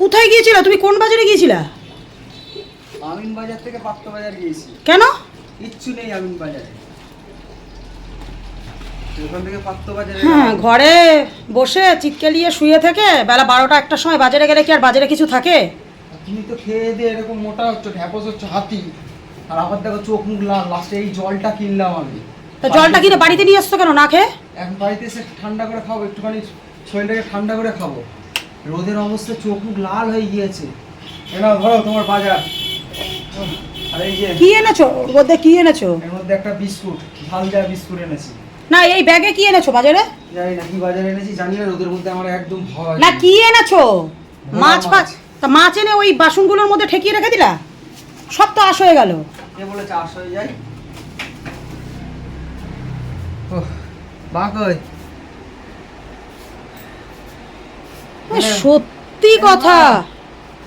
কোথায় গিয়েছিলা? তুমি কোন বাজারে গিয়েছিলা? আমিন বাজার থেকে পাত্র বাজার গিয়েছি। কেন? কিচ্ছু নেই আমিন বাজারে। হ্যাঁ ঘরে বসে চিৎকেলিয়ে শুয়ে থেকে বেলা বারোটা একটার সময় বাজারে গেলে কি আর বাজারে কিছু থাকে? তুমি তো খেয়ে দিয়ে এরকম মোটা হচ্ছে ঢ্যাপস হচ্ছে হাতি। আর আবার দেখো চোখ মুখ লাল লাস্টে এই জলটা কিনলাম আমি। তা জলটা কিনে বাড়িতে নিয়ে আসছো কেন? না খেয়ে? এখন বাড়িতে এসে ঠান্ডা করে খাব একটুখানি শরীরটাকে ঠান্ডা করে খাব। রোদের অবস্থা চোখ মুখ লাল হয়ে গিয়েছে। এনাও ধরো তোমার বাজার। আর এই যে কি এনেছো? ওর মধ্যে কি এনেছো? এর মধ্যে একটা বিস্কুট দেওয়া বিস্কুট এনেছি। না এই ব্যাগে কি এনেছো বাজারে? জানি না কি বাজারে এনেছি জানি না রোদের মধ্যে আমার একদম ভয়। না কি এনেছো? মাছ মাছ। ফাছ তা মাছ এনে ওই বাসনগুলোর মধ্যে ঠেকিয়ে রেখে দিলা? সব তো আশ হয়ে গেল। কে বলে চাষ হয়ে যায়? ওহ বা কই এ, সত্যি কথা।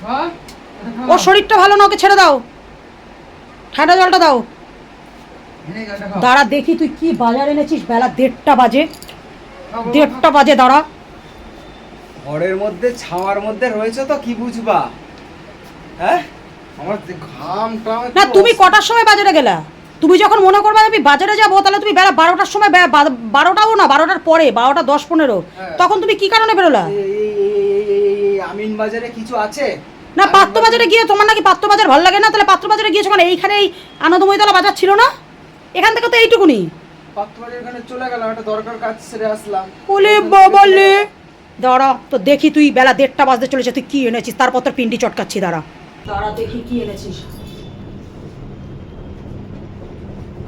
হ্যাঁ। ওর শরীরটা ভালো না ওকে ছেড়ে দাও। ঠান্ডা জলটা দাও। দাঁড়া দেখি তুই কি বাজার এনেছিস। বেলা দেড়টা বাজে। দেড়টা বাজে দাঁড়া। ঘরের মধ্যে ছাওয়ার মধ্যে রয়েছে তো কি বুঝবা? হ্যাঁ? আমার ঘাম টাম না তুমি কটার সময় বাজারে গেলা? তুমি যখন মনে করবে আমি বাজারে যাব তাহলে তুমি বেলা বারোটার সময় বারোটাও না বারোটার পরে বারোটা দশ পনেরো। হ্যাঁ। তখন তুমি কি কারণে বেরোলা? এই বাজারে কিছু আছে? না পাত্র বাজারে গিয়ে তোমার নাকি পাত্র বাজার ভালো লাগে না? তাহলে পাত্র বাজারে গিয়েছো মানে এইখানে এই আনন্দময়তলা বাজার ছিল না? এখান থেকে তো এইটুকুনি। পাত্র বাজার এখানে চলে গেলাম একটা দরকার কাজ সেরে আসলাম। বাবালে দাঁড়া তো দেখি তুই বেলা দেড়টা বাজতে চলেছে তুই কি এনেছিস? তারপর তোর পিন্ডি চটকাচ্ছি দাঁড়া। দাঁড়া দেখি কি এনেছিস।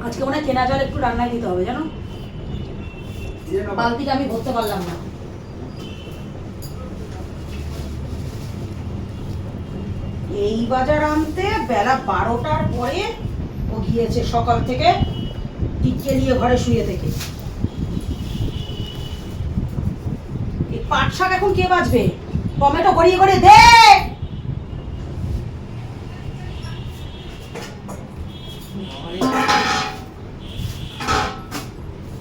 আজকে মনে হয় কেনা জল একটু রান্নায় দিতে হবে জানো? বালতিটা আমি ভরতে পারলাম না। এই বাজার আনতে বেলা বারোটার পরে ও গিয়েছে সকাল থেকে টিকে নিয়ে ঘরে শুয়ে থেকে। এই পাট শাক এখন কে বাজবে? টমেটো গড়িয়ে গড়িয়ে দে!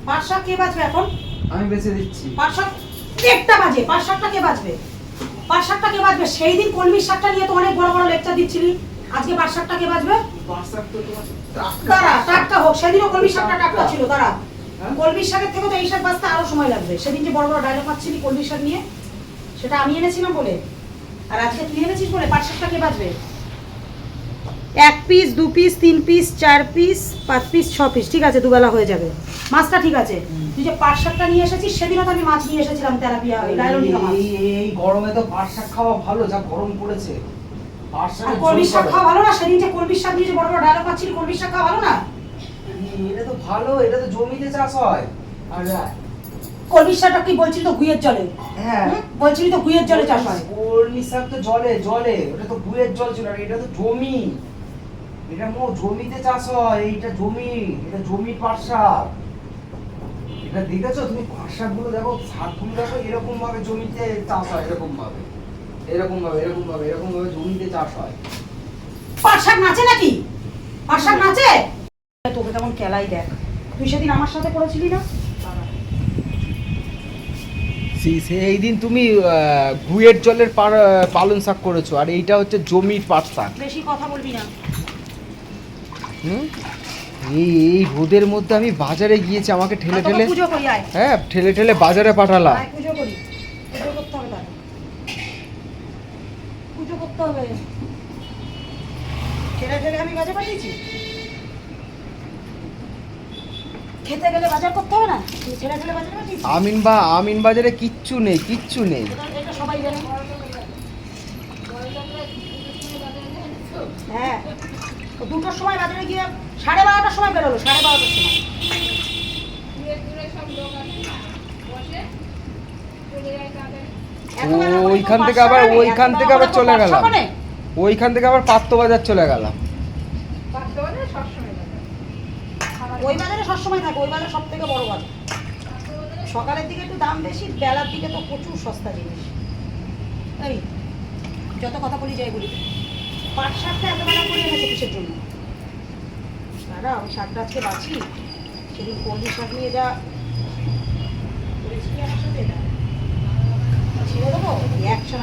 পাট শাক কে বাজবে এখন? আমি বেছে দিচ্ছি। পাট শাক দেড়টা বাজে পাট শাকটা কে বাজবে? পাট শাকটা কে বাজবে? সেই দিন কলমির শাকটা নিয়ে তো অনেক বড় বড় লেকচার দিচ্ছিলি। আজকে পাট শাকটা কে বাজবে? বাসার তো তোমার টাটকা। হোক সেদিনও কলমির শাকটা টাটকা ছিল দাঁড়া। হ্যাঁ? কলমির শাকের থেকে তো এই শাক বাজতে আরও সময় লাগবে। সেদিন যে বড় বড় ডায়লগ পাচ্ছিলি কলমির শাক নিয়ে? সেটা আমি এনেছিলাম বলে। আর আজকে তুই এনেছিস বলে পাট শাকটা কে বাজবে? এক পিস দু পিস তিন পিস চার পিস পাঁচ পিস ছ পিস ঠিক আছে দুবেলা হয়ে যাবে। মাছটা ঠিক আছে। তুই যে পাট শাকটা নিয়ে এসেছিস সেদিনও তো আমি মাছ নিয়ে এসেছিলাম তেলাপিয়া ওই ডায়লনিকা মাছ। এই- গরমে তো পাট শাক খাওয়া ভালো যা গরম পড়েছে। আর কলমির শাক খাওয়া ভালো না? সেদিন যে কলমির শাক নিয়ে যে বড় বড় ডায়লগ পাচ্ছিলি কলমির শাক খাওয়া ভালো না? এটা তো ভালো এটা তো জমিতে চাষ হয়। আর কলমির শাকটা কি বলছিলি তো গুয়ের জলে? হ্যাঁ। বলছিলি তো গুয়ের জলে চাষ হয়। শাক তো জলে জলে। ওটা তো গুয়ের জল ছিল এটা তো জমি। এটা মো জমিতে চাষ হয়? এইটা জমি এটা জমির পাটশাক। এটা দেখেছ? তুমি পাটশাকগুলো দেখো শাকগুলো দেখো এরকম ভাবে জমিতে চাষ হয় এরকম ভাবে এরকম ভাবে এরকম ভাবে এরকম ভাবে জমিতে চাষ হয়। পাটশাক নাচে নাকি? পাট শাক নাচে? তোকে কেমন কেলাই দেখ। তুই সেদিন আমার সাথে করেছিলি না? সেই- সেই দিন তুমি গুয়ের জলের পালন শাক করেছ আর এইটা হচ্ছে জমির পাট শাক বেশি কথা বলবি না। হুম? এই এই রোদের মধ্যে আমি বাজারে গিয়েছি আমাকে ঠেলে ঠেলে হ্যাঁ ঠেলে ঠেলে বাজারে পাঠালাম আমিন বা আমিন বাজারে কিচ্ছু নেই কিচ্ছু নেই। হ্যাঁ। ও দুটোর সময় বাজারে গিয়ে সাড়ে বারোটার সময় বেরোলো সাড়ে বারোটার সময়। ওইখান থেকে আবার ওইখান থেকে আবার চলে গেলাম। ওইখান থেকে আবার পাত্র বাজার চলে গেলাম। ওই বাজারে সবসময় থাকে ওই বাজার সব থেকে বড় বাজার। সকালের দিকে একটু দাম বেশি বেলার দিকে তো প্রচুর সস্তা জিনিস। এই যত কথা বলি যাই বলি। পাট এত বেলা করে এনেছে কিসের জন্য? আমি শাকটা আজকে বাছি সেদিন শাক নিয়ে যা। ছেড়ে দেবো? একশো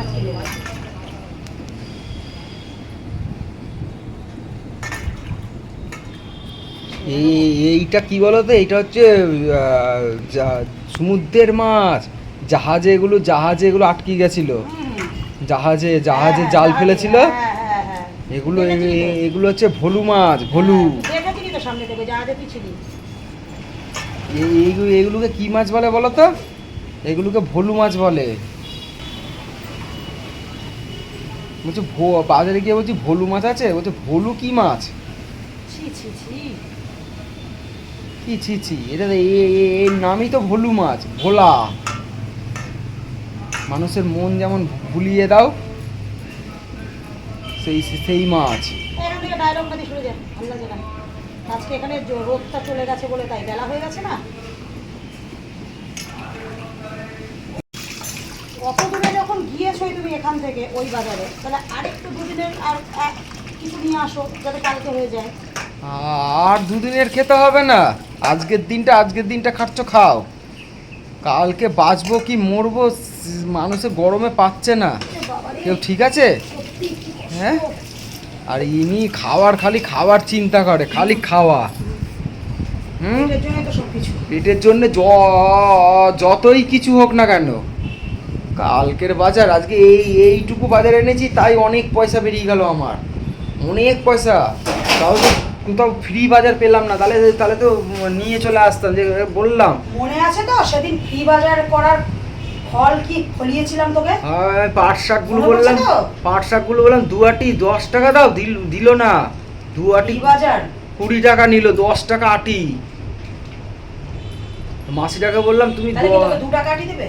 এইটা কি বলতো? এইটা হচ্ছে সমুদ্রের মাছ। জাহাজে এগুলো জাহাজে এগুলো আটকে গেছিল। জাহাজে জাহাজে হ্যাঁ, জাল ফেলেছিল। হ্যাঁ, হ্যাঁ। এগুলো এগুলো হচ্ছে ভলু মাছ ভলু। হ্যাঁ, এগুলোকে কি মাছ বলে বলো তো? এগুলোকে ভলু মাছ বলে। বলছি বাজারে গিয়ে বলছি ভলু মাছ আছে? বলছে ভলু কি মাছ? ছি ছি ছি। কি ছি ছি? এটা এর নামই তো ভলু মাছ ভোলা। মানুষের মন যেমন ভুলিয়ে দাও সেই সেই লাগে না আজকে এখানে রোদটা চলে গেছে বলে তাই বেলা হয়ে গেছে না? অত দূরে যখন গিয়েছোই তুমি এখান থেকে ওই বাজারে তাহলে আরেকটু দুদিনের আর কিছু নিয়ে আসো যাতে কালকে হয়ে যায়। আর দুদিনের খেতে হবে না। আজকের দিনটা আজকের দিনটা খাচ্ছ খাও। কালকে বাঁচবো কি মরবো মানুষের গরমে পাচ্ছে না। কেউ ঠিক আছে। হ্যাঁ? আর ইনি খাওয়ার খালি খাওয়ার চিন্তা করে খালি খাওয়া। হুম? পেটের জন্য যতই কিছু হোক না কেন। কালকের বাজার আজকে এই এইটুকু বাজার এনেছি তাই অনেক পয়সা বেরিয়ে গেল আমার। অনেক পয়সা। তাও তো কোথাও ফ্রি বাজার পেলাম না। তাহলে তাহলে তো নিয়ে চলে আসতাম যে বললাম। মনে আছে তো? সেদিন ফ্রি বাজার করার ফল কি ফলিয়েছিলাম তোকে? আর পাট মনে পড়ছে বললাম? পাট শাকগুলো বললাম দু আটি দশ টাকা দাও দিল দিল না। দু আটি ফ্রি বাজার? কুড়ি টাকা নিল দশ টাকা আটি। মাসিটাকে বললাম তুমি দ- টাকা আটি দেবে?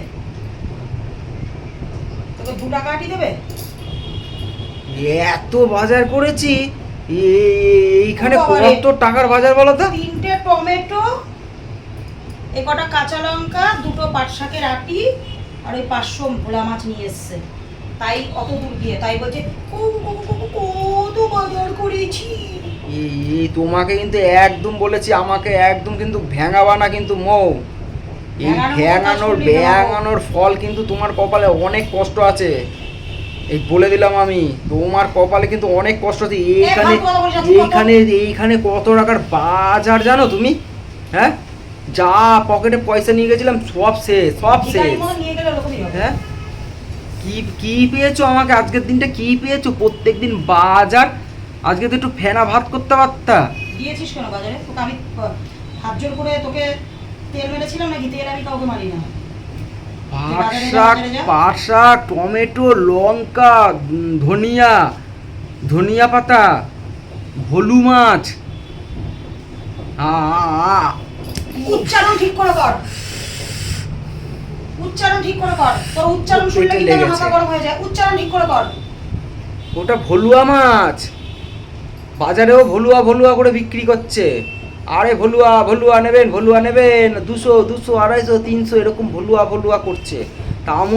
তোকে দু টাকা আটি দেবে? এত বাজার করেছি এইখানে কত টাকার বাজার বলো তো? তিনটে টমেটো এ কটা কাঁচা লঙ্কা দুটো পাট শাকের আটি আর ওই পাঁচশো ভোলা মাছ নিয়ে এসছে। তাই অত দূর দিয়ে তাই বলছে "ও, ও, ও, ও, কত বাজার করেছি। এই তোমাকে কিন্তু একদম বলেছি আমাকে একদম কিন্তু ভেঙাবা না কিন্তু মৌ। এই ভেঙানোর কথা ভেঙানোর ফল কিন্তু তোমার কপালে অনেক কষ্ট আছে। এই বলে দিলাম আমি তোমার কপালে কিন্তু অনেক কষ্ট আছে। এইখানে। এইখানে এইখানে কত টাকার বাজার জানো তুমি? হ্যাঁ? যা পকেটে পয়সা নিয়ে গেছিলাম সব শেষ সব শেষ। হ্যাঁ? কি কি পেয়েছ আমাকে? আজকের দিনটা কি পেয়েছ? প্রত্যেক দিন বাজার। আজকে তো একটু ফেনা ভাত করতে পারতা। দিয়েছিস কেন বাজারে? তোকে আমি হাত জোর করে তোকে তেল মেরেছিলাম নাকি? তেল আমি কাউকে মারি না শাক টমেটো লঙ্কা ধনিয়া ধনিয়া পাতা ভলু মাছ। আ। উচ্চারণ ঠিক করে কর। উচ্চারণ ঠিক করে কর। তোর উচ্চারণ শুনলে কিন্তু মাথা গরম হয়ে যায়। উচ্চারণ ঠিক করে কর। ওটা ভলুয়া মাছ। বাজারেও ভলুয়া ভলুয়া করে বিক্রি করছে। আরে ভলুয়া ভলুয়া নেবেন ভলুয়া নেবেন। দুশো দুশো আড়াইশো তিনশো এরকম ভলুয়া ভলুয়া করছে। তা আমি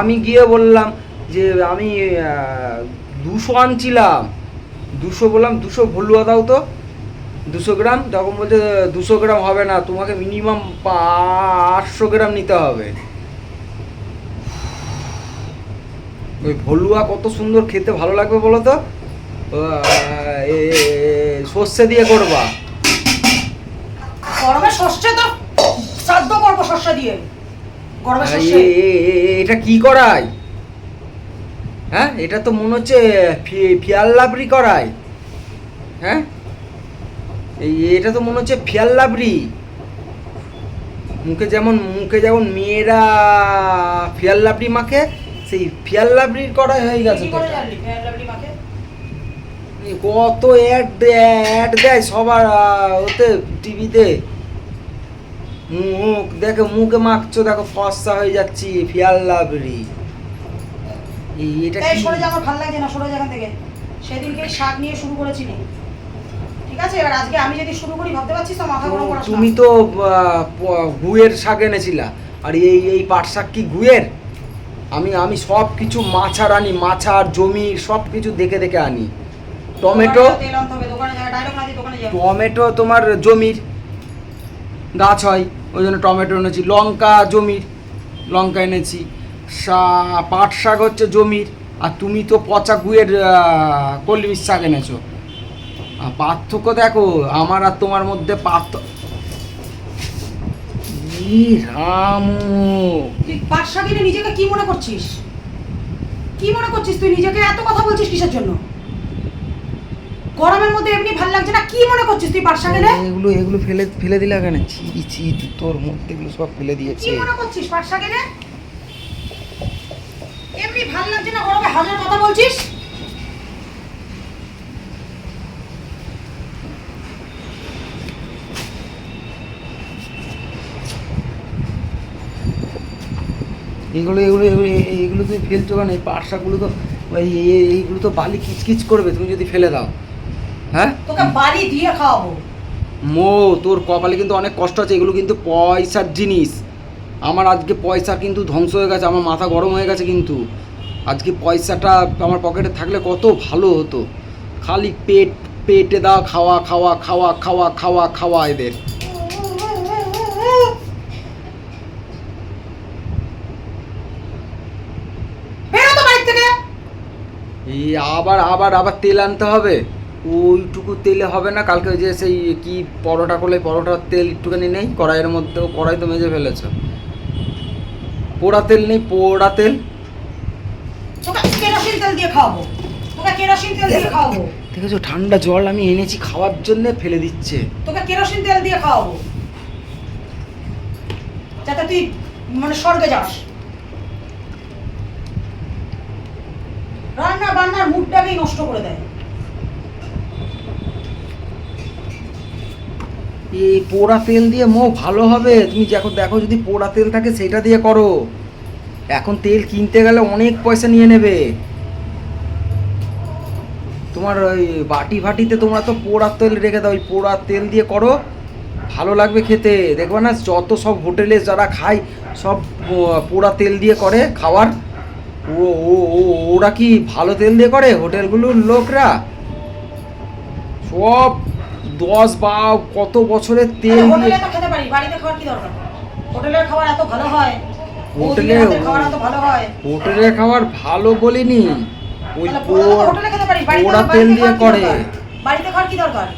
আমি গিয়ে বললাম যে আমি দুশো আনছিলাম। দুশো বললাম দুশো ভলুয়া দাও তো। দুশো গ্রাম? তখন বলছে দুশো গ্রাম হবে না তোমাকে মিনিমাম আটশো গ্রাম নিতে হবে। ওই ভলুয়া কত সুন্দর খেতে ভালো লাগবে বলো তো? সর্ষে দিয়ে করবা। গরমে সর্ষে তো শ্রাদ্ধ করব সর্ষে দিয়ে। গরমে সর্ষে। এ- এ- এ- এটা কি করাই হ্যাঁ এটা তো মনে হচ্ছে ফি- ফিয়াল লাবড়ি করাই হ্যাঁ? এই এটা তো মনে হচ্ছে ফিয়াল লাবড়ি। মুখে যেমন মুখে যেমন মেয়েরা ফিয়াল লাবড়ি মাখে সেই ফিয়াল লাবড়ির করাই হয়ে গেছে কত অ্যাড দেয় অ্যাড দেয় সবার ওতে টিভিতে। মুখ দেখো মুখে মাখছো দেখো ফর্সা হয়ে যাচ্ছি ফিয়াল এই এটা সরে যা আমার ভালো লাগছে না সরে যা থেকে। সেদিনকে শাক নিয়ে শুরু করেছিলি ঠিক আছে? এবার আজকে আমি যদি শুরু করি ভাবতে পারছিস তো মাথা গরম করাস না। তুমি তো গুয়ের শাক এনেছিলা। আর এই এই পাট শাক কি গুয়ের? আমি আমি সব কিছু মাছার আনি মাছার জমি সব কিছু দেখে দেখে আনি। টমেটো টমেটো তোমার জমির গাছ হয় ওই জন্য টমেটো এনেছি। লঙ্কা জমির লঙ্কা এনেছি। পাট শাক হচ্ছে জমির আর তুমি তো পচা গুয়ের কলমির শাক এনেছো। পার্থক্য দেখো আমার আর তোমার মধ্যে পার্থক্য তুই পাঁচশো কিনে নিজেকে কি মনে করছিস? কি মনে করছিস তুই? নিজেকে এত কথা বলছিস কিসের জন্য? গরমের মধ্যে এমনি ভালো লাগছে না? কি মনে করছিস তুই পাঁচশো কিনে এগুলো এগুলো ফেলে ফেলে দিলা কেন? ছি ছি তোর মধ্যে এগুলো সব ফেলে কি দিয়েছে মনে করছিস পাঁচশো কিনে এমনি ভালো লাগছে না গরমে হাজার কথা বলছিস? এগুলো এগুলো এগুলো এইগুলো তুমি ফেলছো কেন? এই পার্সাগুলো তো এইগুলো তো বালি কিচকিচ করবে তুমি যদি ফেলে দাও। হ্যাঁ? তোকে বাড়ি দিয়ে খাওয়াবো। মো তোর কপালে কিন্তু অনেক কষ্ট আছে এগুলো কিন্তু পয়সার জিনিস। আমার আজকে পয়সা কিন্তু ধ্বংস হয়ে গেছে আমার মাথা গরম হয়ে গেছে কিন্তু। আজকে পয়সাটা আমার পকেটে থাকলে কত ভালো হতো। খালি পেট পেটে দাও খাওয়া খাওয়া খাওয়া খাওয়া খাওয়া খাওয়া এদের বেরো তো বাড়ি থেকে? এই আবার আবার আবার তেল আনতে হবে। ওইটুকু তেলে হবে না কালকে ওই যে সেই কি পরোটা করলে পরোটার তেল একটুখানি নেই কড়াইয়ের মধ্যে কড়াই তো মেজে ফেলেছো। পোড়া তেল নেই পোড়া তেল। কেরোসিন তেল দিয়ে খাওয়াবো। তোকে কেরোসিন তেল দিয়ে খাওয়াবো। দেখেছ ঠান্ডা জল আমি এনেছি খাওয়ার জন্য ফেলে দিচ্ছে। তোকে কেরোসিন তেল দিয়ে খাওয়াবো। যাতে তুই মানে স্বর্গে যাস। রান্না বান্নার মুডটাকেই নষ্ট করে দেয়। এই পোড়া তেল দিয়ে মো ভালো হবে। তুমি দেখো দেখো যদি পোড়া তেল থাকে সেটা দিয়ে করো। এখন তেল কিনতে গেলে অনেক পয়সা নিয়ে নেবে। তোমার ওই বাটি ভাটিতে তোমরা তো পোড়া তেল রেখে দাও, ওই পোড়া তেল দিয়ে করো। ভালো লাগবে খেতে। দেখবে না, যত সব হোটেলে যারা খায়, সব পোড়া তেল দিয়ে করে খাওয়ার। ওরা কি ভালো তেল দিয়ে করে হোটেলগুলোর লোকরা? সব দশ বা কত বছরের তেল হোটেলে তো খেতে পারি বাড়িতে খাওয়ার কি দরকার? হোটেলের খাবার এত ভালো হয় হোটেলে হোটেলের খাবার ভালো বলিনি। ওই পোড়া তেল দিয়ে করে। বাড়িতে খাওয়ার কি দরকার?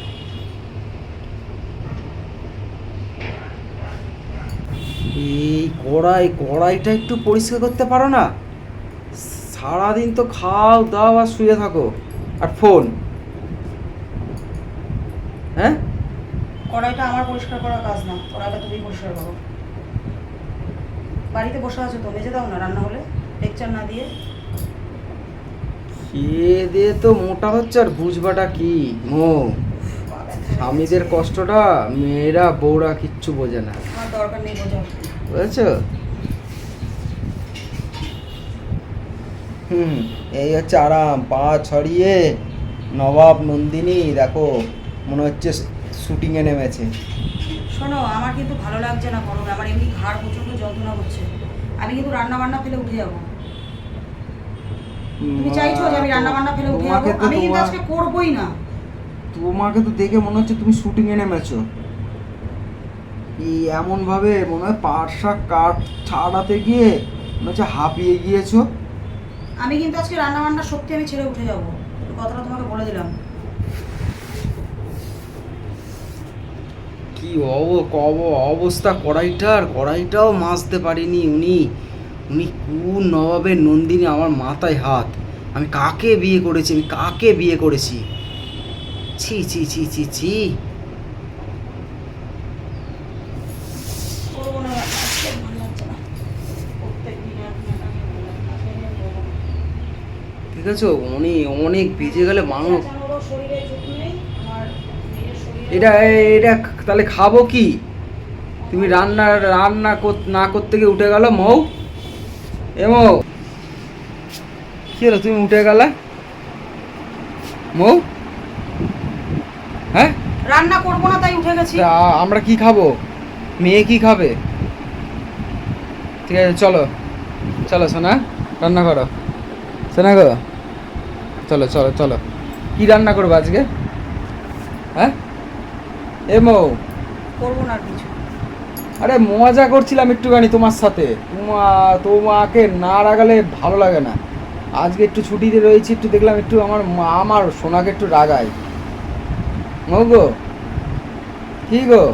এই কড়াই কড়াইটা একটু পরিষ্কার করতে পারো না? সারাদিন তো খাও দাও আর শুয়ে থাকো। আর ফোন হ্যাঁ? কড়াইটা আমার পরিষ্কার করার কাজ না কড়াইটা তুমি পরিষ্কার করো। বাড়িতে বসে আছো তো মেজে দাও না রান্না হলে লেকচার না দিয়ে। খেয়ে দিয়ে তো মোটা হচ্ছে আর বুঝবাটা কি? মো স্বামীদের কষ্টটা মেয়েরা বউরা কিচ্ছু বোঝে না। দরকার নেই বোঝাও বুঝেছ? হুম এই হচ্ছে আরাম পা ছড়িয়ে নবাব নন্দিনী দেখো মনে হচ্ছে শুটিংয়ে নেমেছে। শোনো আমার কিন্তু ভালো লাগছে না গরমে আমার এমনি ঘাড় প্রচণ্ড যন্ত্রণা হচ্ছে আমি কিন্তু রান্না বান্না ফেলে উঠে যাব। তুমি চাইছো যে আমি রান্না বান্না ফেলে উঠে যাব? আমি কিন্তু আজকে করবোই না। তোমাকে তো দেখে মনে হচ্ছে তুমি শুটিংয়ে নেমেছো। এই এমন ভাবে মনে হয় পাট শাক কাঠ ছাড়াতে গিয়ে মনে হচ্ছে হাঁপিয়ে গিয়েছো? আমি কিন্তু আজকে রান্না বান্না সত্যি আমি ছেড়ে উঠে যাব। কথাটা তোমাকে বলে দিলাম। কি অব কব অবস্থা কড়াইটার? কড়াইটাও মাজতে পারিনি উনি। উনি কোন নবাবের নন্দিনী আমার মাথায় হাত। আমি কাকে বিয়ে করেছি? আমি কাকে বিয়ে করেছি? ছি ছি ছি ছি ছি করব না আজকে ভালো লাগছে না প্রত্যেকদিন এক ঘণ্টা আমি ভালো লাগছে না। ঠিক আছে? উনি অনেক ভিজে গেলে মানুষ। এটা এটা তাহলে খাব কি? তুমি রান্না রান্না না করতে গিয়ে উঠে গেল মৌ। এ মৌ। কি হলো তুমি উঠে গেলে? মৌ? হ্যাঁ? রান্না করব না তাই উঠে গেছি। আমরা কি খাব? মেয়ে কি খাবে? ঠিক আছে চলো। চলো সোনা রান্না করো। সোনা গো। চলো চলো চলো। কি রান্না করব আজকে? হ্যাঁ? এ মৌ। করব না কিছু। আরে মজা করছিলাম একটুখানি তোমার সাথে। তোমা তোমাকে না রাগালে ভালো লাগে না। আজকে একটু ছুটিতে রয়েছি একটু দেখলাম একটু আমার মা আমার সোনাকে একটু রাগাই মৌ গো? কি গো?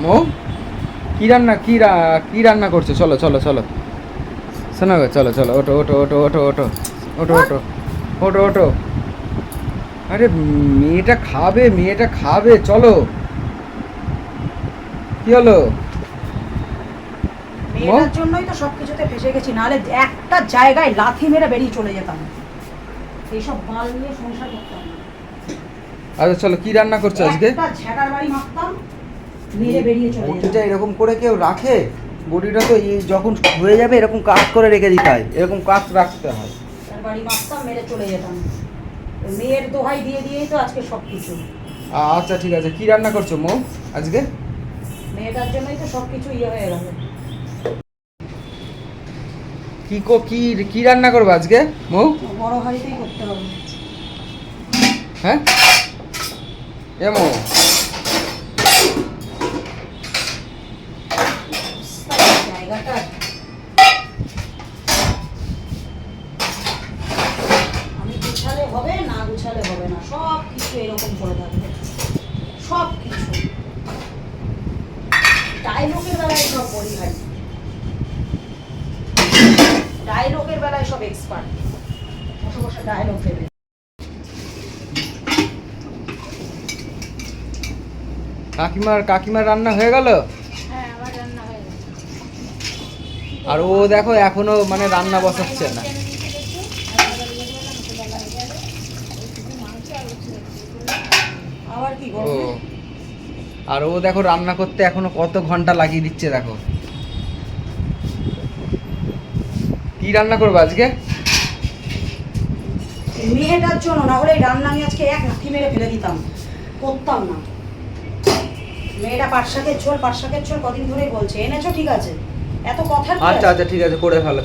মৌ? কী রান্না কী রা- কি রান্না করছ? চলো চলো চলো। শোনো গো চলো চলো ওটো ওটো ওটো ওটো ওটো ওটো ওটো ওটো ওটো আরে মেয়েটা খাবে মেয়েটা খাবে চলো। কি হলো? মেয়েটার জন্যই তো সবকিছুতে ফেসে গেছি নাহলে একটা জায়গায় লাথি মেরে বেরিয়ে চলে যেতাম। এইসব বাল নিয়ে সংসার করতাম আচ্ছা চলো কি রান্না করছ আজকে? একটা ঝেঁটার বাড়ি মারতাম মেরে বেরিয়ে চলে যেতাম। এরকম করে কেউ রাখে? বডিটা তো এই যখন হয়ে যাবে এরকম কাজ করে রেখে দিতে হয়। এরকম কাজ রাখতে হয়। বাড়ি মারতাম মেরে চলে যেতাম। মেয়ের দোহাই দিয়ে দিয়েই তো আজকে সব কিছু আচ্ছা ঠিক আছে। কি রান্না করছ মৌ আজকে? মেয়েটার জন্যই তো সব কিছু ইয়ে হয়ে গেল। কি কো কি কি রান্না করব আজকে মৌ? বড় হাড়িতেই করতে হবে। হ্যাঁ? এ মৌ জায়গাটা আমি গুছালে হবে না গুছালে হবে না। সব কিছু এরকম করে থাকবে। সব কিছু ডায়লগের বেলায় সব ভাই ডায়লগের বেলায় সব এক্সপার্ট বসে বসে ডায়লগ দেবে। কাকিমার কাকিমার রান্না হয়ে গেল? হ্যাঁ আমার রান্না হয়ে গেছে। আর ও দেখো এখনও মানে রান্না বসাচ্ছে না আবার কি ও। আর ও দেখো রান্না করতে এখনও কত ঘণ্টা লাগিয়ে দিচ্ছে দেখো। কি রান্না করব আজকে? মেয়েটার জন্য না হলে রান্না আমি আজকে এক নাকি মেরে ফেলে দিতাম। করতাম না। মেয়েটা পাটশাকের ঝোল পাটশাকের ঝোল কদিন ধরেই বলছে। এনেছো ঠিক আছে? এত কথার কি আচ্ছা আচ্ছা ঠিক আছে করে ফেলো।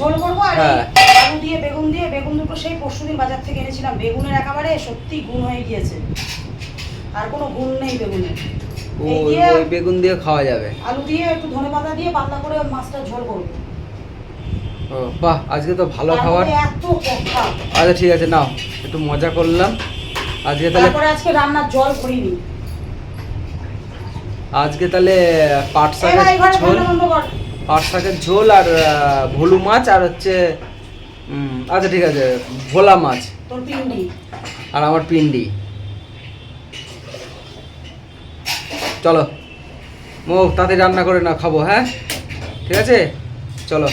ঝোল করব আর হ্যাঁ। আলু দিয়ে বেগুন দিয়ে বেগুন দুটো সেই পরশুদিন বাজার থেকে এনেছিলাম। বেগুনের একেবারে সত্যি গুণ হয়ে গিয়েছে। আর কোনো গুণ নেই বেগুনের ওই ওই বেগুন দিয়ে খাওয়া যাবে। আলু দিয়ে একটু ধনে পাতা দিয়ে পাতলা করে মাছটা ঝোল করব। ও বাহ আজকে তো ভালো খাবার। এত কথা। আচ্ছা ঠিক আছে নাও একটু মজা করলাম। আজকে তাহলে তারপরে আজকে রান্নার জল ভরিনি। আজকে তাহলে পাট শাকের ঝোল। পাট শাকের ঝোল আর ভোলু মাছ আর হচ্ছে আচ্ছা ঠিক আছে ভোলা মাছ। তোর পিন্ডি। আর আমার পিন্ডি। চলো। মো তাতে রান্না করে না খাব হ্যাঁ? ঠিক আছে? চলো।